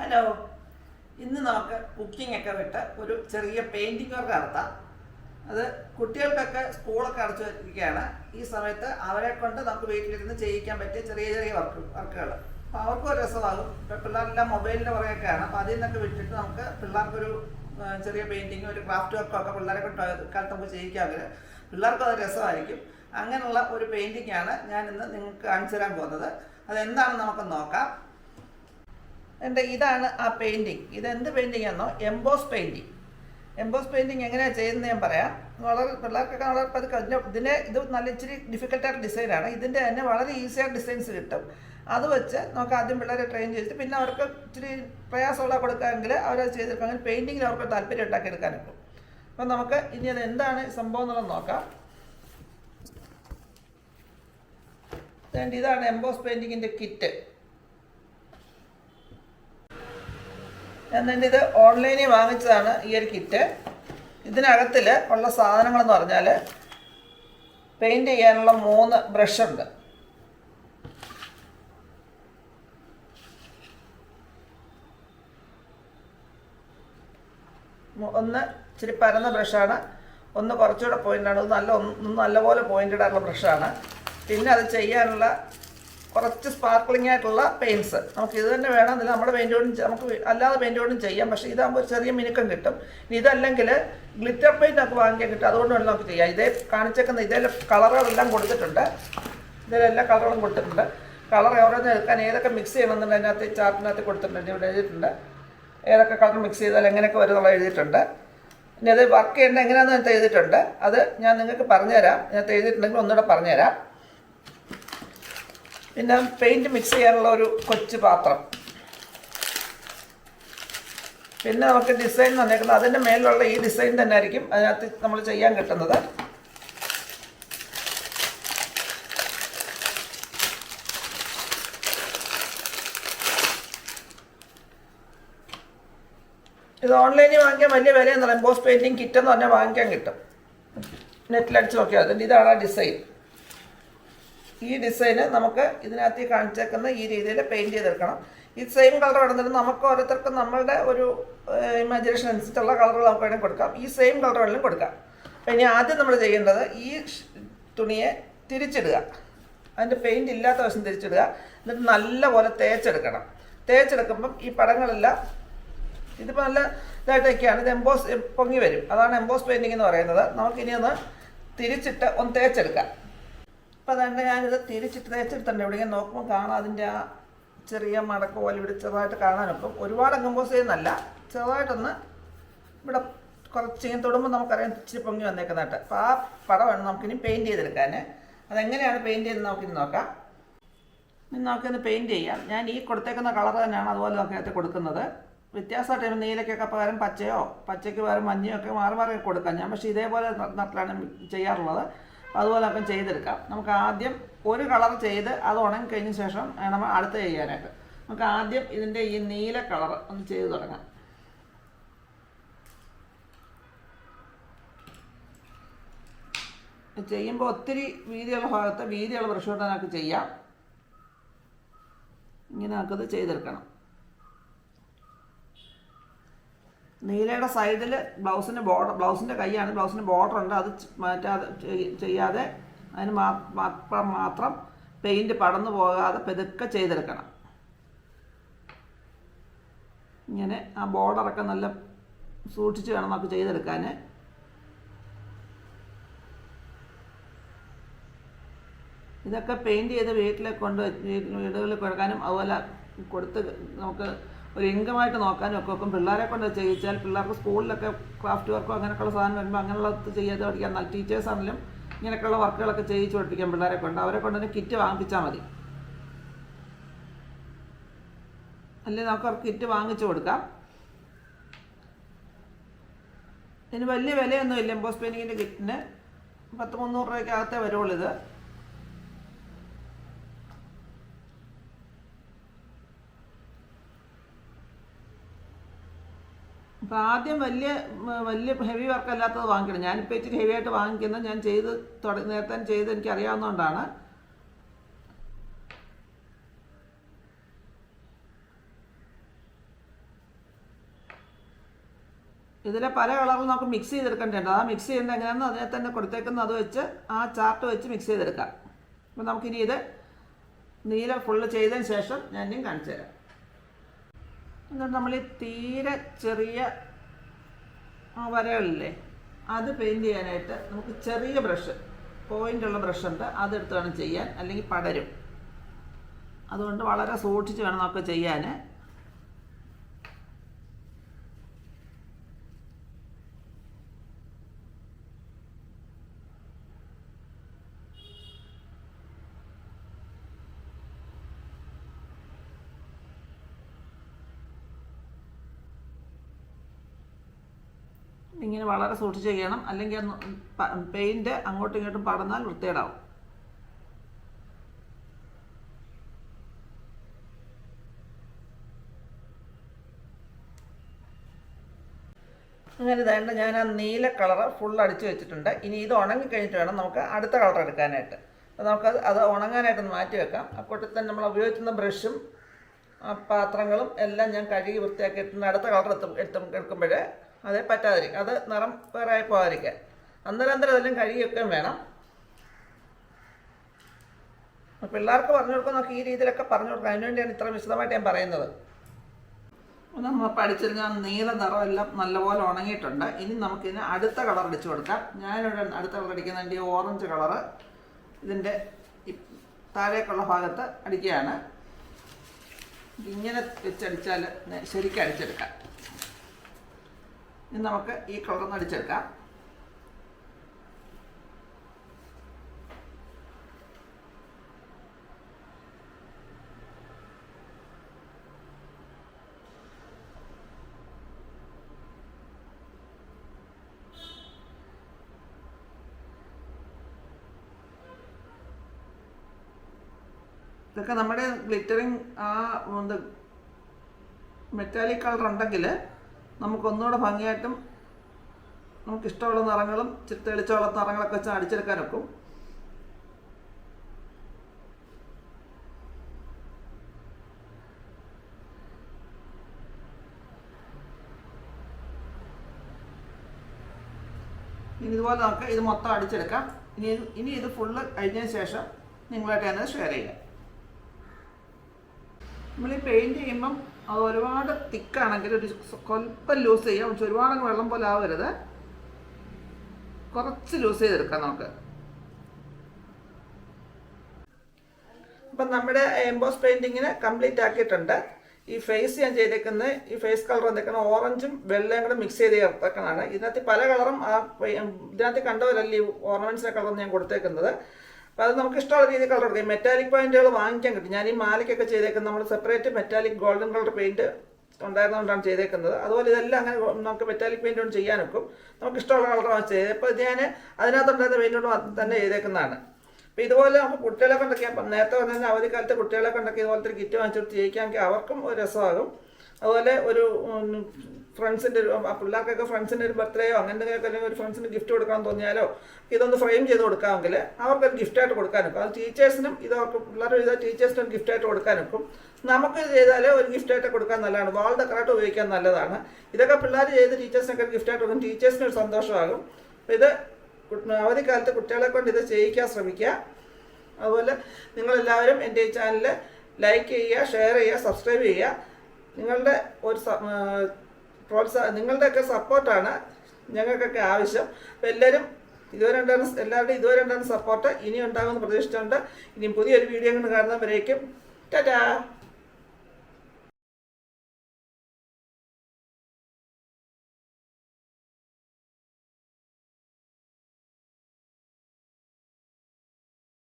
Hello ഇന്ന് നമുക്ക് cooking ഒക്കെ വിട്ട് ഒരു ചെറിയ പെയിന്റിംഗ് വർക്ക് നടത്താം. അത് കുട്ടികൾക്കൊക്കെ സ്കൂളൊക്കെ അടച്ചു വരികയാണ് ഈ സമയത്ത് അവരെ കൊണ്ട് നമുക്ക് വീട്ടിലിരുന്ന് ചെയ്യിക്കാൻ പറ്റിയ ചെറിയ ചെറിയ വർക്ക് വർക്കുകൾ അപ്പോൾ അവർക്കും ഒരു രസമാകും. ഇപ്പോൾ പിള്ളേരെല്ലാം മൊബൈലിന്റെ പുറകെയൊക്കെയാണ് അപ്പോൾ അതിൽ നിന്നൊക്കെ വിട്ടിട്ട് നമുക്ക് പിള്ളേർക്കൊരു ചെറിയ പെയിന്റിങ്ങും ഒരു ക്രാഫ്റ്റ് വർക്കും ഒക്കെ പിള്ളേരെ കൊണ്ട് കാലത്ത് നമുക്ക് ചെയ്യിക്കാമെങ്കിൽ പിള്ളേർക്കും അത് രസമായിരിക്കും. അങ്ങനെയുള്ള ഒരു പെയിന്റിംഗ് ആണ് ഞാൻ ഇന്ന് നിങ്ങൾക്ക് കാണിച്ചു തരാൻ പോകുന്നത്. അതെന്താണെന്ന് നമുക്ക് നോക്കാം. എന്റെ ഇതാണ് ആ പെയിന്റിങ് ഇതെന്ത് എന്ത് പെയിന്റിംഗ് ആണോ എംബോസ് പെയിന്റിങ് എംബോസ് പെയിന്റിങ് എങ്ങനെയാണ് ചെയ്യുന്നത് ഞാൻ പറയാം. വളരെ പിള്ളേർക്കൊക്കെ വളരെ പതുക്കെ അതിന്റെ ഇതിനെ ഇത് നല്ല ഇച്ചിരി ഡിഫിക്കൽട്ടായിട്ട് ഡിസൈനാണ് ഇതിന്റെ തന്നെ വളരെ ഈസിയായിട്ട് ഡിസൈൻസ് കിട്ടും. അത് വെച്ച് നമുക്ക് ആദ്യം പിള്ളേരെ ട്രെയിൻ ചെയ്തിട്ട് പിന്നെ അവർക്ക് ഇച്ചിരി പ്രയാസമുള്ള കൊടുക്കാമെങ്കിൽ അവരത് ചെയ്തെടുക്കാം അങ്ങനെ പെയിന്റിങ്ങിൽ അവർക്ക് താല്പര്യം ഉണ്ടാക്കി എടുക്കാനൊക്കെ. അപ്പം നമുക്ക് ഇനി അത് എന്താണ് സംഭവം എന്നുള്ളത് നോക്കാം. ഇതാണ് എംബോസ് പെയിന്റിങ്ങിന്റെ കിറ്റ് എന്നിട്ട് ഇത് ഓൺലൈനിൽ വാങ്ങിച്ചതാണ് ഈ ഒരു കിറ്റ് ഇതിനകത്തിൽ ഉള്ള സാധനങ്ങളെന്ന് പറഞ്ഞാൽ പെയിന്റ് ചെയ്യാനുള്ള മൂന്ന് ബ്രഷുണ്ട് ഒന്ന് ഇച്ചിരി പരന്ന ബ്രഷാണ് ഒന്ന് കുറച്ചുകൂടെ പോയിന്റാണ് ആണ്. നല്ല ഒന്ന് നല്ലപോലെ പോയിന്റ് ഇടാനുള്ള ബ്രഷാണ് പിന്നെ അത് ചെയ്യാനുള്ള കുറച്ച് സ്പാർക്ലിംഗ് ആയിട്ടുള്ള പെയിന്റ്സ് നമുക്ക് ഇത് തന്നെ വേണമെന്നില്ല നമ്മുടെ പെയിന്റോടും നമുക്ക് അല്ലാതെ പെയിന്റോടും ചെയ്യാം. പക്ഷേ ഇതാകുമ്പോൾ ഒരു ചെറിയ മിനുക്കം കിട്ടും. ഇതല്ലെങ്കിൽ ഗ്ലിറ്റർ പെയിന്റ് ഒക്കെ വാങ്ങിക്കാൻ കിട്ടും. അതുകൊണ്ട് വേണം നമുക്ക് ചെയ്യാം. ഇതേ കാണിച്ചേക്കുന്ന ഇതേ കളറുകളെല്ലാം കൊടുത്തിട്ടുണ്ട്. ഇതിലെല്ലാ കളറുകളും കൊടുത്തിട്ടുണ്ട്. കളർ ഓരോന്ന് എടുക്കാൻ ഏതൊക്കെ മിക്സ് ചെയ്യണമെന്നുണ്ട് അതിനകത്ത് ചാർട്ടിനകത്ത് കൊടുത്തിട്ടുണ്ട്. ഇവിടെ എഴുതിയിട്ടുണ്ട്. ഏതൊക്കെ കളർ മിക്സ് ചെയ്താൽ എങ്ങനെയൊക്കെ വരുന്നുള്ള എഴുതിയിട്ടുണ്ട്. ഇനി അത് വർക്ക് ചെയ്യേണ്ടത് എങ്ങനെയാണെന്ന് എഴുതിയിട്ടുണ്ട്. അത് ഞാൻ നിങ്ങൾക്ക് പറഞ്ഞുതരാം. ഇതിനകത്ത് എഴുതിയിട്ടുണ്ടെങ്കിൽ ഒന്നുകൂടെ പറഞ്ഞുതരാം. പിന്നെ പെയിന്റ് മിക്സ് ചെയ്യാനുള്ള ഒരു കൊച്ചു പാത്രം. പിന്നെ നമുക്ക് ഡിസൈൻ തന്നേക്കുന്നത് അതിന്റെ മേലുള്ള ഈ ഡിസൈൻ തന്നെ ആയിരിക്കും അതിനകത്ത് നമ്മൾ ചെയ്യാൻ കിട്ടുന്നത്. ഇത് ഓൺലൈനിൽ വാങ്ങിക്കാൻ വലിയ വിലയെന്നുള്ള എംബോസ് പെയിന്റിങ് കിറ്റ് എന്ന് പറഞ്ഞാൽ വാങ്ങിക്കാൻ കിട്ടും. നെറ്റിലടിച്ച് നോക്കിയാൽ അതിന്റെ ഇതാണ് ഡിസൈൻ ഈ ഡിസൈന് നമുക്ക് ഇതിനകത്ത് കാണിച്ചേക്കുന്ന ഈ രീതിയിൽ പെയിന്റ് ചെയ്തെടുക്കണം. ഈ സെയിം കളർ ഇടുന്നിട്ട് നമുക്ക് ഓരോരുത്തർക്കും നമ്മളുടെ ഒരു ഇമാജിനേഷൻ അനുസരിച്ചുള്ള കളറുകൾ നമുക്ക് വേണമെങ്കിൽ കൊടുക്കാം. ഈ സെയിം കളർ വേണമെങ്കിലും കൊടുക്കാം. അപ്പം ഇനി ആദ്യം നമ്മൾ ചെയ്യേണ്ടത് ഈ തുണിയെ തിരിച്ചിടുക. അതിന്റെ പെയിന്റ് ഇല്ലാത്ത വശം തിരിച്ചിടുക. എന്നിട്ട് നല്ലപോലെ തേച്ചെടുക്കണം. തേച്ചെടുക്കുമ്പം ഈ പടങ്ങളെല്ലാം ഇതിപ്പോൾ നല്ല ഇതായിട്ടൊക്കെയാണ്. ഇത് എംബോസ് പൊങ്ങി വരും. അതാണ് എംബോസ് പെയിന്റിംഗ് എന്ന് പറയുന്നത്. നമുക്കിനി ഒന്ന് തിരിച്ചിട്ട് ഒന്ന് തേച്ചെടുക്കാം. അപ്പോൾ തന്നെ ഞാനിത് തിരിച്ചിട്ട് തേച്ചെടുത്തിട്ടുണ്ട് എവിടെയെങ്കിലും നോക്കുമ്പോൾ കാണാം അതിന്റെ ആ ചെറിയ മടക്ക് പോലെ ഇവിടെ ചെറുതായിട്ട് കാണാനൊക്കും ഒരുപാട് കമ്പോസ് ചെയ്യുന്നല്ല ചെറുതായിട്ടൊന്ന് ഇവിടെ കുറച്ച് ഇങ്ങനെ തൊടുമ്പോൾ നമുക്കറിയാം ഇച്ചിരി പൊങ്ങി വന്നേക്കുന്നതായിട്ട്. അപ്പോൾ ആ പടമാണ് നമുക്കിനി പെയിന്റ് ചെയ്തെടുക്കാൻ. അതെങ്ങനെയാണ് പെയിന്റ് ചെയ്യുന്നത് നമുക്കിനി നോക്കാം. ഇനി നമുക്കിന്ന് പെയിന്റ് ചെയ്യാം. ഞാൻ ഈ കൊടുത്തേക്കുന്ന കളർ തന്നെയാണ് അതുപോലെ നമുക്കകത്ത് കൊടുക്കുന്നത്. വ്യത്യാസമായിട്ട് നീലയ്ക്കൊക്കെ പകരം പച്ചയോ? പച്ചയ്ക്ക് പകരം മഞ്ഞയോ ഒക്കെ മാറി മാറി കൊടുക്കാം. ഞാൻ പക്ഷേ ഇതേപോലെ നട്ടിലാണ് ചെയ്യാറുള്ളത്. അതുപോലെ നമുക്ക് ചെയ്തെടുക്കാം. നമുക്ക് ആദ്യം ഒരു കളർ ചെയ്ത് അത് ഉണങ്ങി കഴിഞ്ഞ ശേഷം നമ്മൾ അടുത്ത് ചെയ്യാനായിട്ട്. നമുക്ക് ആദ്യം ഇതിന്റെ ഈ നീല കളർ ഒന്ന് ചെയ്ത് തുടങ്ങാം. ചെയ്യുമ്പോൾ ഒത്തിരി വീതിയുള്ള ഭാഗത്ത് വീതിയുള്ള ബ്രഷ് കൊണ്ട് നമുക്ക് ചെയ്യാം. ഇങ്ങനെ നമുക്കത് ചെയ്തെടുക്കണം. നീലയുടെ സൈഡിൽ ബ്ലൗസിന്റെ ബോർഡർ ബ്ലൗസിന്റെ കൈയാണ് ബ്ലൗസിന് ബോർഡർ ഉണ്ട്. അത് മാറ്റാതെ ചെയ്യാതെ അതിന് മാത്രം മാത്രം പെയിന്റ് പടന്നു പോകാതെ പെതുക്കെ ചെയ്തെടുക്കണം. ഇങ്ങനെ ആ ബോർഡറൊക്കെ നല്ല സൂക്ഷിച്ച് വേണം നമുക്ക് ചെയ്തെടുക്കാൻ ഇതൊക്കെ പെയിന്റ് ചെയ്ത് വീട്ടിൽ കൊണ്ട് വീടുകളിൽ കൊടുക്കാനും അതുപോലെ കൊടുത്ത് നമുക്ക് ഒരു ഇൻകമായിട്ട് നോക്കാനും ഒക്കെ വെക്കും പിള്ളേരെ കൊണ്ട് ചെയ്യിച്ചാൽ പിള്ളേർക്ക് സ്കൂളിലൊക്കെ ക്രാഫ്റ്റ് വർക്കോ അങ്ങനെയൊക്കെയുള്ള സാധനം വരുമ്പോൾ അങ്ങനെയുള്ള ചെയ്യാതെ പഠിക്കാൻ നല്ല ടീച്ചേഴ്സാണെങ്കിലും ഇങ്ങനെയൊക്കെയുള്ള വർക്കുകളൊക്കെ ചെയ്യിച്ച് പഠിപ്പിക്കാം പിള്ളേരെ കൊണ്ട്. അവരെ കൊണ്ട് തന്നെ കിറ്റ് വാങ്ങിപ്പിച്ചാൽ മതി. അല്ലെങ്കിൽ നമുക്ക് അവർക്ക് കിറ്റ് വാങ്ങിച്ചു കൊടുക്കാം. ഇതിന് വലിയ വിലയൊന്നും ഇല്ല എംബോസ് പെയിന്റിങ്ങിന്റെ കിറ്റിന് പത്ത് മുന്നൂറ് രൂപയ്ക്കകത്തേ വരുള്ളൂ ഇത്. അപ്പോൾ ആദ്യം വലിയ വലിയ ഹെവി വർക്ക് അല്ലാത്തത് വാങ്ങിക്കണം. ഞാനിപ്പോൾ ഇച്ചിരി ഹെവി ആയിട്ട് വാങ്ങിക്കുന്നത് ഞാൻ ചെയ്ത് തുട നേരത്തെ ചെയ്ത് എനിക്ക് അറിയാവുന്നതുകൊണ്ടാണ് ഇതിലെ പല കളറിൽ നമുക്ക് മിക്സ് ചെയ്തെടുക്കേണ്ടത് ആ മിക്സ് ചെയ്യേണ്ട എങ്ങനെയാണെന്ന് അതിനെ തന്നെ കൊടുത്തേക്കുന്ന അത് വെച്ച് ആ ചാർട്ട് വെച്ച് മിക്സ് ചെയ്തെടുക്കാം. അപ്പം നമുക്കിനി ഇത് നീല ഫുള്ള് ചെയ്തതിന് ശേഷം ഞാൻ കാണിച്ചു തരാം എന്നിട്ട് നമ്മൾ ഈ തീരെ ചെറിയ വരകളില്ലേ? അത് പെയിന്റ് ചെയ്യാനായിട്ട് നമുക്ക് ചെറിയ ബ്രഷ് പോയിന്റുള്ള ബ്രഷ് ഉണ്ട്. അതെടുത്ത് വേണം ചെയ്യാൻ. അല്ലെങ്കിൽ പടരും. അതുകൊണ്ട് വളരെ സൂക്ഷിച്ച് വേണം നമുക്ക് ചെയ്യാൻ ഇങ്ങനെ വളരെ സൂക്ഷിച്ച് ചെയ്യണം. അല്ലെങ്കിൽ പെയിന്റ് അങ്ങോട്ടും ഇങ്ങോട്ടും പടന്നാൽ വൃത്തികേടാവും. അങ്ങനെ ഇതായിട്ട് ഞാൻ ആ നീല കളർ ഫുൾ അടിച്ചു വെച്ചിട്ടുണ്ട്. ഇനി ഇത് ഉണങ്ങി കഴിഞ്ഞിട്ട് വേണം നമുക്ക് അടുത്ത കളർ എടുക്കാനായിട്ട്. അപ്പോൾ നമുക്കത് അത് ഉണങ്ങാനായിട്ടൊന്ന് മാറ്റി വെക്കാം. അപ്പോൾ തന്നെ നമ്മൾ ഉപയോഗിക്കുന്ന ബ്രഷും പാത്രങ്ങളും എല്ലാം ഞാൻ കഴുകി വൃത്തിയാക്കിയിട്ടുണ്ട്. അടുത്ത കളർ എത്തും എടുത്ത് എടുക്കുമ്പോൾ അത് പറ്റാതിരിക്കും. അത് നിറം വേറെ ആയി പോകാതിരിക്കാൻ. അന്നേരം അന്നേരം അതെല്ലാം കഴുകിയൊക്കെ വേണം. പിള്ളേർക്ക് പറഞ്ഞു കൊടുക്കാൻ നമുക്ക് ഈ രീതിയിലൊക്കെ പറഞ്ഞു കൊടുക്കാം അതിനുവേണ്ടിയാണ് ഇത്ര വിശദമായിട്ട് ഞാൻ പറയുന്നത്. നമ്മൾ പഠിച്ചിരുന്ന നീല നിറം എല്ലാം നല്ലപോലെ ഉണങ്ങിയിട്ടുണ്ട്. ഇനി നമുക്കിതിന് അടുത്ത കളർ അടിച്ചു കൊടുക്കാം. ഞാനിവിടെ അടുത്ത കളർ അടിക്കുന്ന ഈ ഓറഞ്ച് കളറ് ഇതിന്റെ താഴേക്കുള്ള ഭാഗത്ത് അടിക്കുകയാണ്. ഇങ്ങനെ വെച്ചടിച്ചാൽ ശരിക്കും അടിച്ചെടുക്കാം. ഇനി നമുക്ക് ഈ കളറൊന്ന് അടിച്ചെടുക്കാം. ഇതൊക്കെ നമ്മുടെ ഗ്ലിറ്ററിങ് ആ മെറ്റാലിക് കളർ ഉണ്ടെങ്കിൽ നമുക്കൊന്നുകൂടെ ഭംഗിയായിട്ടും നമുക്ക് ഇഷ്ടമുള്ള നിറങ്ങളും ഇച്ചിരി തെളിച്ചുള്ള നിറങ്ങളൊക്കെ വെച്ച് അടിച്ചെടുക്കാൻ ഒക്കും ഇനി ഇതുപോലെ നമുക്ക് ഇത് മൊത്തം അടിച്ചെടുക്കാം. ഇനി ഇനി ഇത് ഫുള്ള് കഴിഞ്ഞതിന് ശേഷം നിങ്ങളായിട്ട് ഞാനത് ഷെയർ ചെയ്യാം. നമ്മൾ ഈ പെയിന്റ് ചെയ്യുമ്പം അത് ഒരുപാട് തിക്കാണെങ്കിൽ ഒരു കൊൽപ്പം ലൂസ് ചെയ്യാം. പക്ഷെ ഒരുപാട് വെള്ളം പോലെ ആവരുത്. കുറച്ച് ലൂസ് ചെയ്തെടുക്കാം നമുക്ക്. അപ്പം നമ്മുടെ എംബോസ് പെയിന്റിങ്ങിന് കംപ്ലീറ്റ് ആക്കിയിട്ടുണ്ട്. ഈ ഫേസ് ഞാൻ ചെയ്തേക്കുന്നത് ഈ ഫേസ് കളർ വന്നേക്കുന്നത് ഓറഞ്ചും വെള്ളയും കൂടെ മിക്സ് ചെയ്ത് ചേർത്തേക്കണതാണ്. ഇതിനകത്ത് പല കളറും ആ ഇതിനകത്ത് കണ്ടവരല്ല ഈ ഓർണമെന്റ്സിന്റെ കളർ ഞാൻ കൊടുത്തേക്കുന്നത്. അപ്പോൾ അത് നമുക്ക് ഇഷ്ടമുള്ള രീതിയിൽ കളർ കൊടുക്കാം മെറ്റാലിക് പെയിന്റുകൾ വാങ്ങിക്കാൻ കിട്ടും. ഞാൻ ഈ മാലയ്ക്കൊക്കെ ചെയ്തേക്കുന്നത് നമ്മൾ separate metallic golden colour paint ഉണ്ടായിരുന്നുകൊണ്ടാണ് ചെയ്തേക്കുന്നത്. അതുപോലെ ഇതെല്ലാം അങ്ങനെ നമുക്ക് മെറ്റാലിക് പെയിന്റ് കൊണ്ട് ചെയ്യാനൊക്കും. നമുക്ക് ഇഷ്ടമുള്ള കളർ വാങ്ങിച്ച് ചെയ്തത് അപ്പോൾ ഞാൻ അതിനകത്തുണ്ടായിരുന്ന പെയിന്റ് കൊണ്ട് തന്നെ ചെയ്തേക്കുന്നതാണ്. അപ്പോൾ ഇതുപോലെ നമുക്ക് കുട്ടികളെ കൊണ്ടൊക്കെ നേരത്തെ പറഞ്ഞാൽ അവധിക്കാലത്ത് കുട്ടികളെ കൊണ്ടൊക്കെ ഇതുപോലത്തെ കിറ്റ് വാങ്ങിച്ചിട്ട് ചെയ്യിക്കാമെങ്കിൽ അവർക്കും ഒരു രസമാകും. അതുപോലെ ഒരു ഫ്രണ്ട്സിന്റെ ഒരു പിള്ളേർക്കൊക്കെ ഫ്രണ്ട്സിന്റെ ഒരു ബർത്ത്ഡേയോ അങ്ങനെ എന്തെങ്കിലുമൊക്കെ ഒരു ഫ്രണ്ട്സിന് ഗിഫ്റ്റ് കൊടുക്കാൻ തോന്നിയാലോ ഇതൊന്ന് ഫ്രെയിം ചെയ്ത് കൊടുക്കാമെങ്കിൽ അവർക്കൊരു ഗിഫ്റ്റായിട്ട് കൊടുക്കാനൊക്കും അത് ടീച്ചേഴ്സിനും ഇത് അവർക്ക് പിള്ളേർ ചെയ്താൽ ടീച്ചേഴ്സിനും ഗിഫ്റ്റായിട്ട് കൊടുക്കാനൊക്കും നമുക്ക് ഇത് ചെയ്താൽ ഒരു ഗിഫ്റ്റായിട്ട് കൊടുക്കാൻ നല്ലതാണ്. വാൾ ഡെക്കറായിട്ട് ഉപയോഗിക്കാൻ നല്ലതാണ്. ഇതൊക്കെ പിള്ളേർ ചെയ്ത് ടീച്ചേഴ്സിനൊക്കെ ഗിഫ്റ്റായിട്ട് കൊടുക്കും. ടീച്ചേഴ്സിന് ഒരു സന്തോഷമാകും. ഇത് അവധിക്കാലത്ത് കുട്ടികളെ കൊണ്ട് ഇത് ചെയ്യിക്കാൻ ശ്രമിക്കുക. അതുപോലെ നിങ്ങളെല്ലാവരും എന്റെ ഈ ചാനൽ ലൈക്ക് ചെയ്യുക ഷെയർ ചെയ്യുക സബ്സ്ക്രൈബ് ചെയ്യുക. നിങ്ങളുടെ ഒരു പ്രോത്സാഹ നിങ്ങളുടെയൊക്കെ സപ്പോർട്ടാണ് ഞങ്ങൾക്കൊക്കെ ആവശ്യം. എല്ലാവരും ഇതുവരെ ഉണ്ടായിരുന്ന എല്ലാവരുടെയും ഇതുവരെ ഉണ്ടായിരുന്ന സപ്പോർട്ട് ഇനി ഉണ്ടാകുമെന്ന് പ്രതീക്ഷിച്ചുകൊണ്ട് ഇനിയും പുതിയൊരു വീഡിയോ കൊണ്ട് കാണുന്നവരേക്കും ടാറ്റാ!